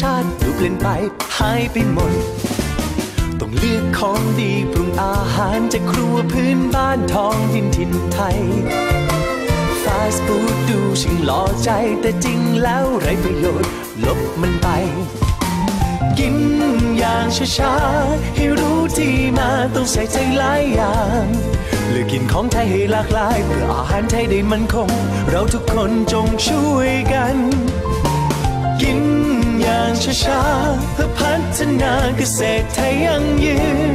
ชาติดูเปลี่ยนไปหายไปหมด ต้องเลือกของดีปรุงอาหารจากครัวพื้นบ้านท้องดินถิ่นไทย ฟาสต์ฟู้ดดูช่งหล่อใจแต่จริงแล้วไรประโยชน์ ลบมันไป กินอย่างช้าๆให้รู้ที่มาต้องใส่ใจหลายอย่างเลือกกินของไทยให้หลากหลาย เพื่ออาหารไทยได้มันคง เราทุกคนจงช่วยกัน กิน อย่างช้าๆเพื่อพัฒนาเกษตรไทยยั่งยืน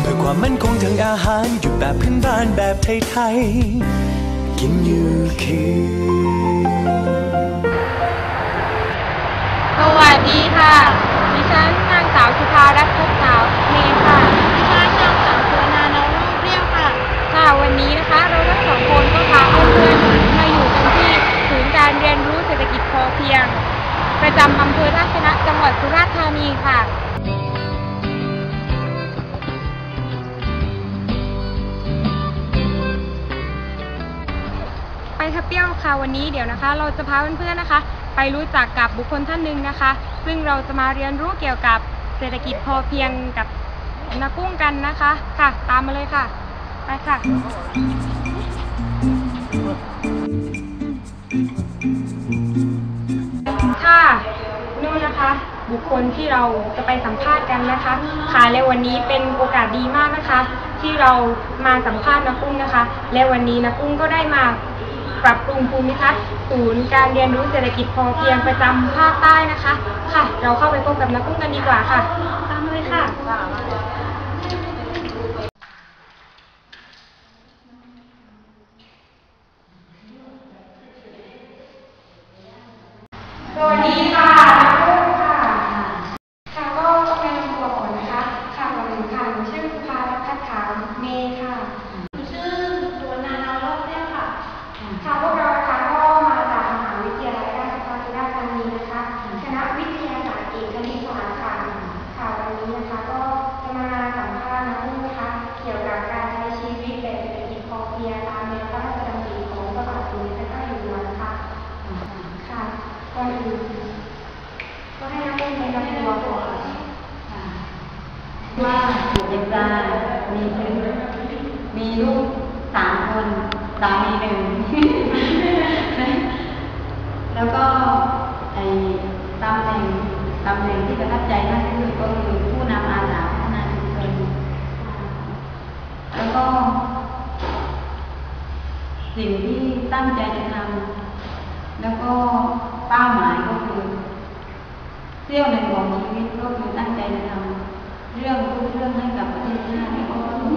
เพื่อความมั่นคงทางอาหารอยู่แบบพื้นบ้านแบบไทยๆกินอยู่คือสวัสดีค่ะ ดิฉันนางสาวชุภารัตน์พบสาวเมย์ค่ะ ดิฉันนางสาวเสือนานาวรูปเรียวค่ะ ค่ะ วันนี้นะคะเราทั้งสองคนก็พาเพื่อนๆมาอยู่กันที่ศูนย์การเรียนรู้เศรษฐกิจพอเพียง ประจำอำเภอท่าชนะจังหวัดสุราษฎร์ธานีค่ะ ไปค่ะเปี้ยวค่ะวันนี้เดี๋ยวนะคะ เราจะพาเพื่อนๆนะคะ ไปรู้จักกับบุคคลท่านหนึ่งนะคะ ซึ่งเราจะมาเรียนรู้เกี่ยวกับเศรษฐกิจพอเพียงกับนากุ้งกันนะคะ ค่ะ ตามมาเลยค่ะ ไปค่ะ บุคคลที่เราจะไปสัมภาษณ์กันนะคะค่ะและวันนี้เป็นโอกาสดีมากนะคะ ที่เรามาสัมภาษณ์นักุ้งนะคะ และวันนี้นักุ้งก็ได้มาปรับปรุงภูมิทัศน์ศูนย์การเรียนรู้เศรษฐกิจพอเพียงประจำภาคใต้นะคะ ค่ะ เราเข้าไปพบกับนักุ้งกันดีกว่าค่ะตามมาเลยค่ะ สวัสดีค่ะนากุ้งค่ะ ค่ะก็ต้องแนะนำตัวก่อนนะคะ ค่ะก่อนอื่นค่ะหนูชื่อสุภารัตน์คัดขาวเมย์ค่ะหนูชื่อสุวรรณานาวรอบแก้วค่ะ ค่ะพวกเรานะคะก็มาจากมหาวิทยาลัยราชภัฏสุราษฎร์ธานีนะคะ คณะวิทยาศาสตร์เอกคณิตศาสตร์ค่ะ ค่ะวันนี้นะคะก็จะมาสัมภาษณ์น้องนะคะ เกี่ยวกับการใช้ชีวิตแบบเศรษฐกิจพอเพียงตามแนวพระราชดำริของพระบาทสมเด็จพระเจ้าอยู่หัวนะคะ ค่ะก่อนอื่นก็ให้น้องแนะนำตัวก่อน ว่าอยู่เด็กตามีคือมีลูกสามคน สามีหนึ่งแล้วก็ไอ้ตำแหน่งตำแหน่งที่ประทับใจมากที่สุดก็คือผู้นำอาสาพัฒนาชุมชนแล้วก็ สิ่งที่ตั้งใจจะทำแล้วก็เป้าหมายก็คือเสี้ยวหนึ่งของชีวิตก็คือตั้งใจจะทำเรื่องทุกเรื่องให้กับประเทศชาติแล้วก็ลูก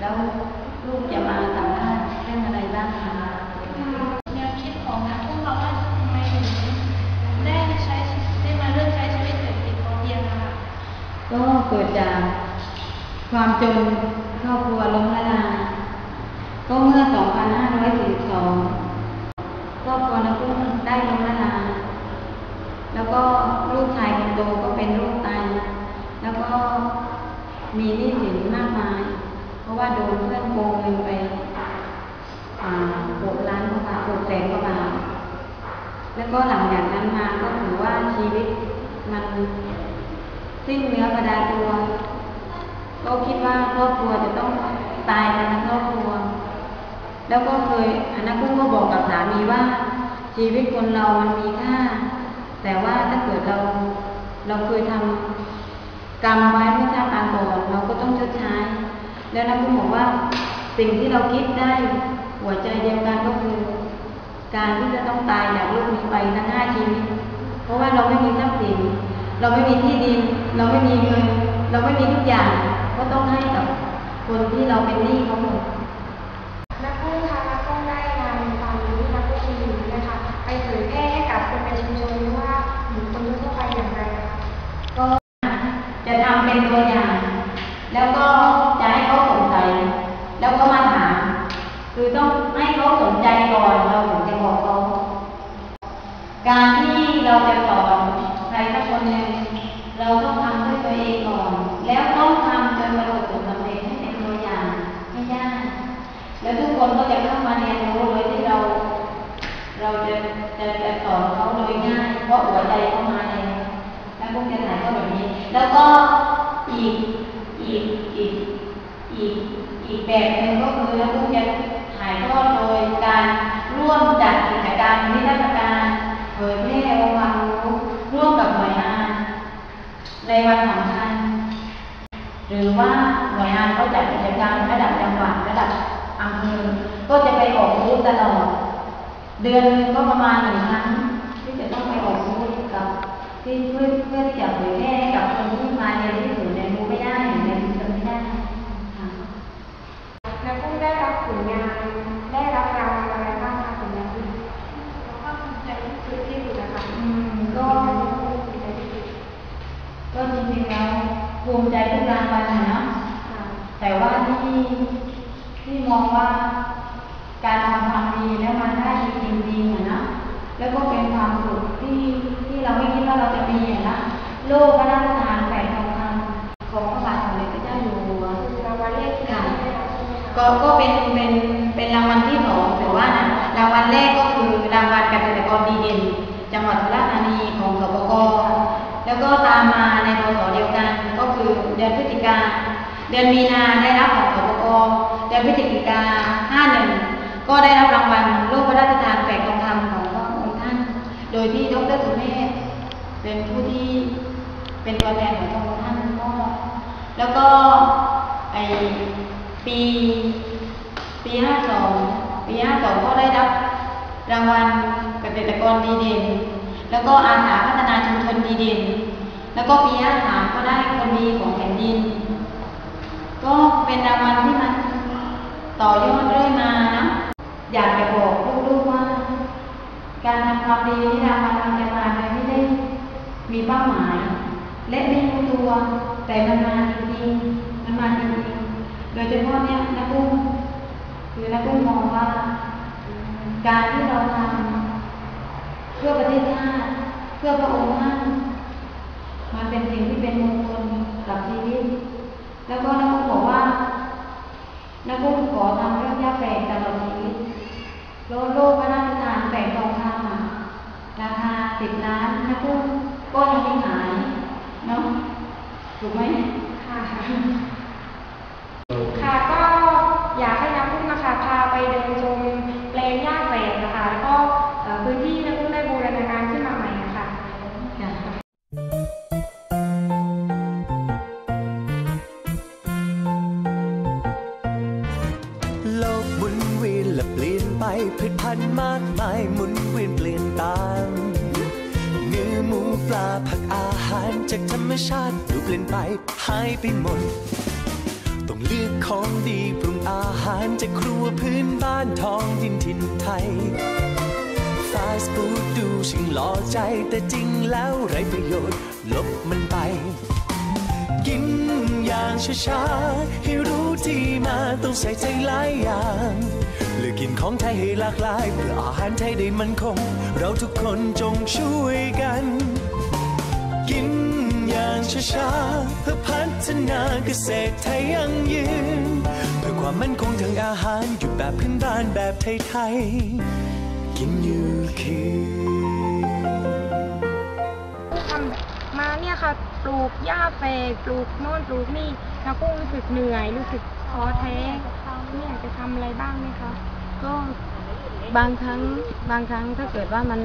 แล้วลูกจะมาสัมภาษณ์เรื่องอะไรบ้างคะ แนวคิดของนักพวกเราว่าทำไมถึงได้ใช้ได้มาเลือกใช้ชีวิตเศรษฐกิจพอเพียงนะคะ ก็เกิดจากความจนครอบครัวล้มละลายก็เมื่อ 2542ครอบครัวนักพุ่งได้ล้มละลาย แล้วก็ลูกชายคนโตก็เป็นโรคไต แล้วก็มีหนี้สินมากมาย เพราะว่าโดนเพื่อนโกงเงินไปหกล้านกว่าบาทหกแสนกว่าบาท แล้วก็หลังจากนั้นมาก็ถือว่าชีวิตมันสิ้นเนื้อประดาตัว ก็คิดว่าครอบครัวจะต้องตายกันทั้งครอบครัว แล้วก็เคยอนากุ้งก็บอกกับสามีว่าชีวิตคนเรามันมีค่า แต่ว่าถ้าเกิดเราเราเคยทำกรรมไว้เมื่อชาติปางก่อนเราก็ต้องชดใช้ แล้วนากุ้งบอกว่าสิ่งที่เราคิดได้หัวใจเดียวกันก็คือ การที่จะต้องตายจากโลกนี้ไปทั้งห้าชีวิตเพราะว่าเราไม่มีทรัพย์สิน เราไม่มีที่ดิน เราไม่มีเงิน เราไม่มีทุกอย่าง ก็ต้องให้กับคนที่เราเป็นหนี้เขาหมด นักกุ้งคะนักกุ้งได้นำความรู้ที่นักกุ้งมีอยู่นี้นะคะ ไปเผยแพร่ให้กับคนในชุมชนหรือว่าบุคคลทั่วไปอย่างไรคะ ก็จะทำเป็นตัวอย่าง แล้วก็จะให้เขาสนใจ แล้วก็มาถาม คือต้องให้เขาสนใจก่อนเราถึงจะบอกเขา การที่เราจะสอนใครสักคนหนึ่งเราต้องทำด้วยตัวเองก่อน แล้วต้องทำจนประสบผลสำเร็จให้เป็นตัวอย่างให้ได้แล้วทุกคนก็จะเข้ามาเรียนรู้โดยที่เรา เราจะจะจะสอนเขาโดยง่าย เพราะหัวใจเข้ามาเองแล้วกุ้งจะถ่ายทอดแบบนี้ แล้วก็อีกอีกอีกอีกอีกแบบหนึ่งก็คือแล้วกุ้งจะถ่ายทอดโดยการร่วมจัดกิจกรรมนิทรรศการเผยแพร่องค์ความรู้ร่วมกับหน่วยงาน ในวันสำคัญ หรือว่าหน่วยงาน เขาจัดกิจกรรมระดับจังหวัดระดับอำเภอก็จะไปออกบูธตลอด เดือนหนึงก็ประมาณหนึ่งครั้งที่จะต้องไปออกบูธกับที่เพื่อนพื่อที่จะเผยแพร่ให้กับคนที่มาเรียนที่ศูนย์เรียนรู้ไม่ได้หรือเรียนรู้ไม่ได้ค่ะ นักกุ้งได้รับผลงาน ได้รับรางวัลอะไรบ้างคะผลงานที่ ภาคภูมิใจที่สุด ที่สุดนะคะ อืมก็ ภูมิใจที่สุด ก็จริงๆแล้วภูมิใจทุกรางวัลนะเนาะ ค่ะ แต่ว่าที่ที่มองว่าการทำความดีแล้วมันได้ดีจริงๆอะนะแล้วก็เป็นความสุขที่ที่เราไม่คิดว่าเราจะมีอะนะ โลกพระราชทานแฝงทองคำของพระบาทสมเด็จพระเจ้าอยู่หัวรางวัลแรกที่ได้รับใช่ไหมคะก็ก็เป็นเป็นเป็นรางวัลที่สองแต่ว่านะรางวัลแรกก็คือรางวัลเกษตรกรดีเด่น จังหวัดสุราษฎร์ธานีของสปกแล้วก็ตามมาในพศเดียวกันก็คือเดือนพฤศจิกาเดือนมีนาได้รับของสปกเดือนพฤศจิกา51 ก็ได้รับรางวัลโลกพระราชทานแฝกทองคำของพระองค์ท่าน โดยที่ดรสุเมธเป็นผู้ที่ เป็นตัวแทนของพระองค์ท่านมอบแล้วก็ไอปี ปี52ปี52ก็ได้รับรางวัลเกษตรกรดีเด่น แล้วก็อาสาพัฒนาชุมชนดีเด่น แล้วก็ปี53ก็ได้คนดีของแผ่นดิน ก็เป็นรางวัลที่มันต่อยอดเรื่อยมานะอยากจะบอกลูกๆว่า การทำความดีที่รางวัลมันจะมาไม่ได้มีเป้าหมาย และไม่รู้ตัว แต่มันมาจริงๆมันมาจริงๆโดยเฉพาะเนี่ยนักบุ้งคือนักบุ้งมองว่า การที่เราทำเพื่อประเทศชาติเพื่อพระองค์ท่านมันเป็นสิ่งที่เป็นมงคลกับชีวิต แล้วก็นักบุญบอกว่า นักบุญขอทำเรื่องยาแฝกตลอดชีวิตโลโลกพระราชทานแฝกทองคำราคาสิบล้านนักบุญก็ยังไม่ขาย เนาะถูกไหมค่ะค่ะก็อยากให้ ไปหมด ต้องเลือกของดีปรุงอาหารจากครัวพื้นบ้านท้องดินถิ่นไทย ฟาสต์ฟู้ดดูช่างหล่อใจแต่จริงแล้วไรประโยชน์ ลบมันไป กินอย่างช้าๆให้รู้ที่มาต้องใส่ใจหลายอย่างเลือกกินของไทยให้หลากหลาย เพื่ออาหารไทยได้มันคง เราทุกคนจงช่วยกัน ช้าๆเพื่อพัฒนาเกษตรไทยยั่งยืน เพื่อความมั่นคงทางอาหารอยู่แบบพื้นบ้านแบบไทยๆกินอยู่คือทำมาเนี่ยค่ะปลูกหญ้าแฝกปลูกโน่นปลูกนี่นักกุ้งรู้สึกเหนื่อยรู้สึกท้อแท้ไม่อยากจะทำอะไรบ้างไหมคะก็บางครั้งบางครั้งถ้าเกิดว่ามัน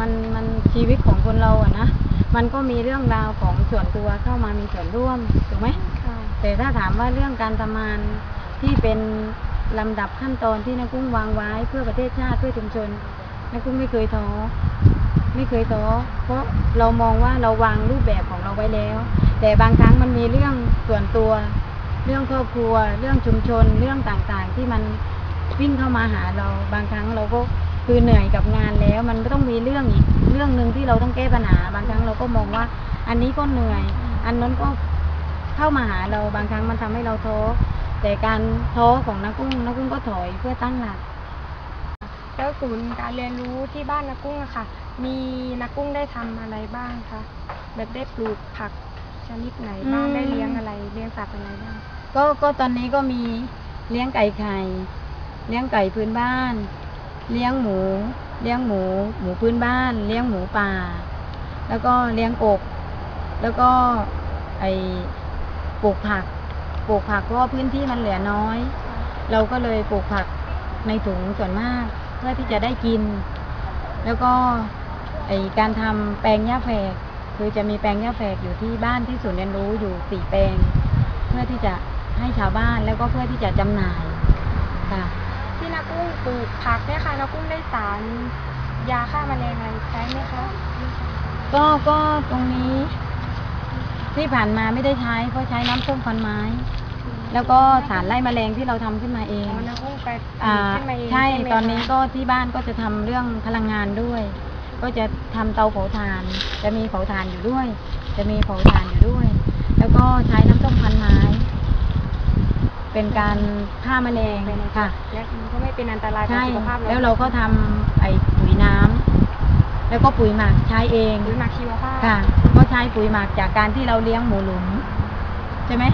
มันมันชีวิตของคนเราอะนะ มันก็มีเรื่องราวของส่วนตัวเข้ามามีส่วนร่วมถูกไหมค่ะแต่ถ้าถามว่าเรื่องการทำงานที่เป็นลำดับขั้นตอนที่นักกุ้งวางไว้เพื่อประเทศชาติเพื่อชุมชนนักกุ้งไม่เคยท้อไม่เคยท้อเพราะเรามองว่าเราวางรูปแบบของเราไว้แล้ว แต่บางครั้งมันมีเรื่องส่วนตัว เรื่องครอบครัว เรื่องชุมชน เรื่องต่างๆ ที่มันวิ่งเข้ามาหาเรา บางครั้งเราก็คือเหนื่อยกับงานแล้ว มันก็ต้องมีเรื่องอีก เรื่องหนึ่งที่เราต้องแก้ปัญหา บางครั้งเราก็มองว่า อันนี้ก็เหนื่อย อันนั้นก็เข้ามาหาเราบางครั้งมันทำให้เราท้อแต่การท้อของนักกุ้งนักกุ้งก็ถอยเพื่อตั้งหลักแล้วศูนย์การเรียนรู้ที่บ้านนักกุ้งอะค่ะ มีนักกุ้งได้ทำอะไรบ้างคะแบบได้ปลูกผักชนิดไหนบ้างอืมได้เลี้ยงอะไรเลี้ยงสัตว์อะไรบ้างก็ก็ตอนนี้ก็มีเลี้ยงไก่ไข่ เลี้ยงไก่พื้นบ้าน เลี้ยงหมู เลี้ยงหมูหมูพื้นบ้าน เลี้ยงหมูป่า แล้วก็เลี้ยงกบแล้วก็ไอปลูกผัก ปลูกผักเพราะพื้นที่มันเหลือน้อย เราก็เลยปลูกผักในถุงส่วนมากเพื่อที่จะได้กิน แล้วก็ไอการทำแปลงหญ้าแฝกคือจะมีแปลงหญ้าแฝกอยู่ที่บ้านที่ศูนย์เรียนรู้อยู่สี่แปลง เพื่อที่จะให้ชาวบ้านแล้วก็เพื่อที่จะจำหน่ายค่ะ นากุ้งปลูกผักเนี่ยค่ะนากุ้งได้สารยาฆ่าแมลงอะไรใช้ไหมคะก็ก็ตรงนี้ ที่ผ่านมาไม่ได้ใช้เพราะใช้น้ำส้มควันไม้ แล้วก็สารไล่แมลงที่เราทำขึ้นมาเอง อ๋อนากุ้งไปอ่าขึ้นมาเองใช่ไหมคะตอนนี้ก็ที่บ้านก็จะทำเรื่องพลังงานด้วย ก็จะทำเตาเผาถ่าน จะมีเผาถ่านอยู่ด้วย จะมีเผาถ่านอยู่ด้วย แล้วก็ใช้น้ำส้มควันไม้ เป็นการฆ่าแมลงค่ะและมันก็ไม่เป็นอันตรายต่อใช่สุขภาพแล้วเราก็ทำไอ้ปุ๋ยน้ำแล้วก็ปุ๋ยหมักใช้เองหรือหมักชีวภาพค่ะ ก็ใช้ปุ๋ยหมักจากการที่เราเลี้ยงหมูหลุมใช่ไหม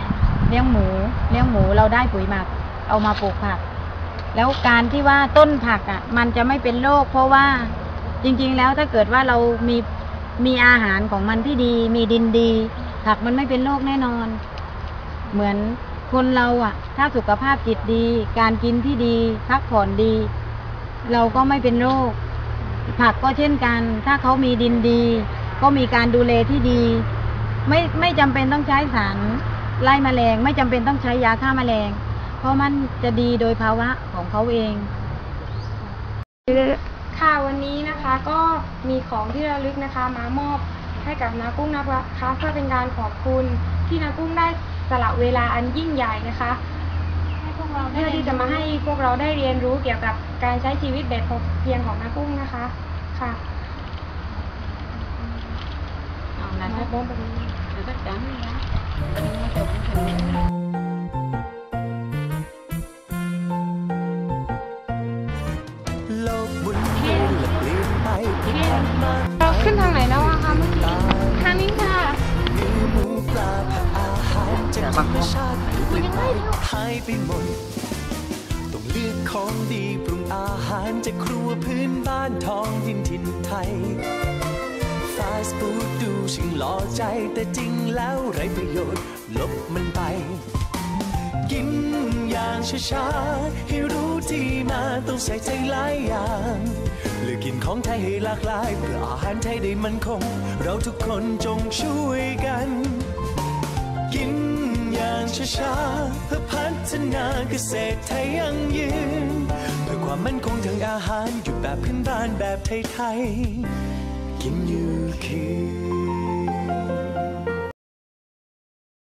เลี้ยงหมูเลี้ยงหมูเราได้ปุ๋ยหมักเอามาปลูกผัก แล้วการที่ว่าต้นผักอะ มันจะไม่เป็นโรคเพราะว่าจริง ๆ แล้วถ้าเกิดว่าเรามีมีอาหารของมันที่ดี มีดินดี ผักมันไม่เป็นโรคแน่นอน เหมือน คนเราอะ ถ้าสุขภาพจิตดี การกินที่ดี พักผ่อนดี เราก็ไม่เป็นโรค ผักก็เช่นกัน ถ้าเขามีดินดี ก็มีการดูแลที่ดี ไม่ไม่จำเป็นต้องใช้สารไล่แมลง ไม่จำเป็นต้องใช้ยาฆ่าแมลง เพราะมันจะดีโดยภาวะของเขาเองค่ะวันนี้นะคะก็มีของที่ระลึกนะคะ มามอบให้กับนากุ้งนะคะเพื่อเป็นการขอบคุณที่นากุ้ง สละเวลาอันยิ่งใหญ่นะคะให้พวกเราได้เพื่อที่จะมาให้พวกเราได้เรียนรู้เกี่ยวกับการใช้ชีวิตแบบพอเพียงของนากุ้งนะคะค่ะเอาละมาครับโบ้แบบนี้เดี๋ยวก็จำนะารจากธรรมชาติเปลี่ยนไปหายไปหมดต้องเลือกของดีปรุงอาหารจากครัวพื้นบ้านท้องถิ่นถิ่นไทยฟาสต์ฟู้ดดูช่างหล่อใจแต่จริงแล้วไรประโยชน์ลบมันไป กินอย่างช้าๆให้รู้ที่มาต้องใส่ใจหลายอย่างเลือกกินของไทยให้หลากหลายเพื่ออาหารไทยได้มันคง เราทุกคนจงช่วยกัน กิน ช้าๆเพื่อพัฒนาเกษตรไทยยั่งยืน เพื่อความมั่นคงทางอาหารอยู่แบบพื้นบ้านแบบไทยๆกินอยู่คือ